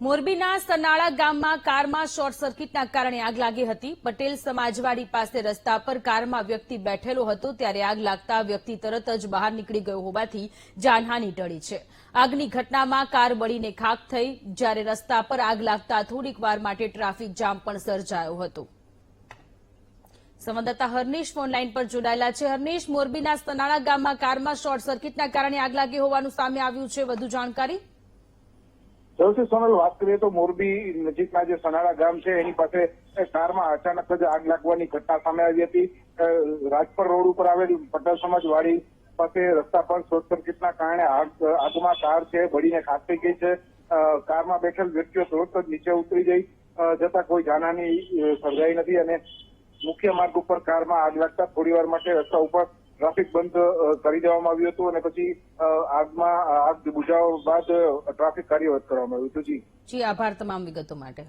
મોરબીના સનાળા ગામમાં કારમાં શોર્ટ સર્કિટના કારણે આગ લાગી હતી. પટેલ સમાજવાડી પાસે રસ્તા પર કારમાં વ્યક્તિ બેઠેલો હતો ત્યારે આગ લાગતા વ્યક્તિ તરત જ બહાર નીકળી ગયો હોવાથી જાનહાની ટળી છે. આગની ઘટનામાં કાર બળીને ખાક થઈ, જ્યારે રસ્તા પર આગ લાગતા થોડીક વાર માટે ટ્રાફિક જામ પણ સર્જાયો હતો. સંવાદદાતા હર્નિશ ફોનલાઈન પર જોડાયેલા છે. હર્નિશ, મોરબીના સનાળા ગામમાં કારમાં શોર્ટ સર્કિટના કારણે આગ લાગી હોવાનું સામે આવ્યું છે. વધુ જાણકારી? સૌથી સોનલ વાત કરીએ તો મોરબી નજીકના જે સનાળા ગામ છે એની પાસે કારમાં અચાનક જ આગ લાગવાની ઘટના સામે આવી હતી રાજપર રોડ ઉપર આવેલ પટેલ સમાજ વાડી પાસે રસ્તા પર શોર્ટ સર્કિટના કારણે આગ આગમાં કાર છે બળીને ખાસ થઈ ગઈ છે કારમાં બેઠેલ વ્યક્તિઓ તરત જ નીચે ઉતરી જઈ જતા કોઈ જાનહાની સર્જાઈ નથી અને મુખ્ય માર્ગ ઉપર કારમાં આગ લાગતા થોડી વાર માટે રસ્તા ઉપર ટ્રાફિક બંધ કરી દેવામાં આવ્યું હતું અને પછી આગમાં આગ બુઝાવવા બાદ ટ્રાફિક કાર્યવાહી કરવામાં આવ્યું હતું. જી. જી, આભાર તમામ વિગતો માટે.